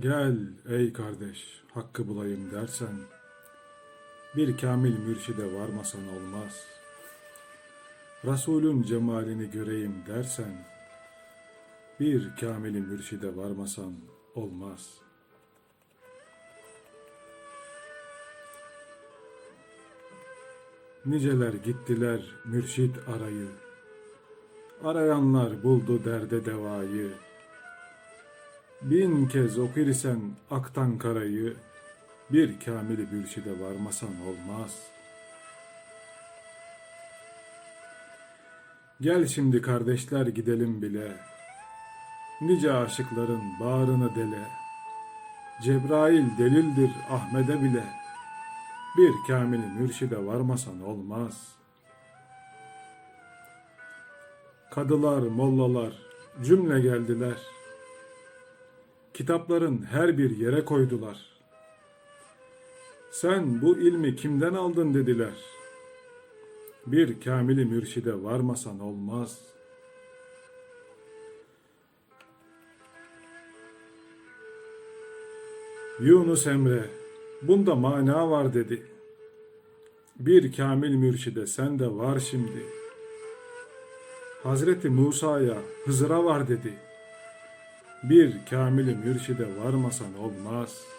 Gel ey kardeş hakkı bulayım dersen bir kamil mürşide varmasan olmaz. Resulün cemalini göreyim dersen bir kamili mürşide varmasan olmaz. Niceler gittiler mürşit arayı. Arayanlar buldu derde devayı. Bin kez okur isen aktan karayı, bir kamili mürşide varmasan olmaz. Gel şimdi kardeşler gidelim bile, nice aşıkların bağrını dele. Cebrail delildir Ahmet'e bile, bir kamili mürşide varmasan olmaz. Kadılar, mollalar cümle geldiler. Kitapların her bir yere koydular. Sen bu ilmi kimden aldın dediler. Bir kamili mürşide varmasan olmaz. Yunus Emre, bunda mana var dedi. Bir kamil mürşide sen de var şimdi. Hazreti Musa'ya, Hızır'a var dedi. Bir kamili mürşide varmasan olmaz.''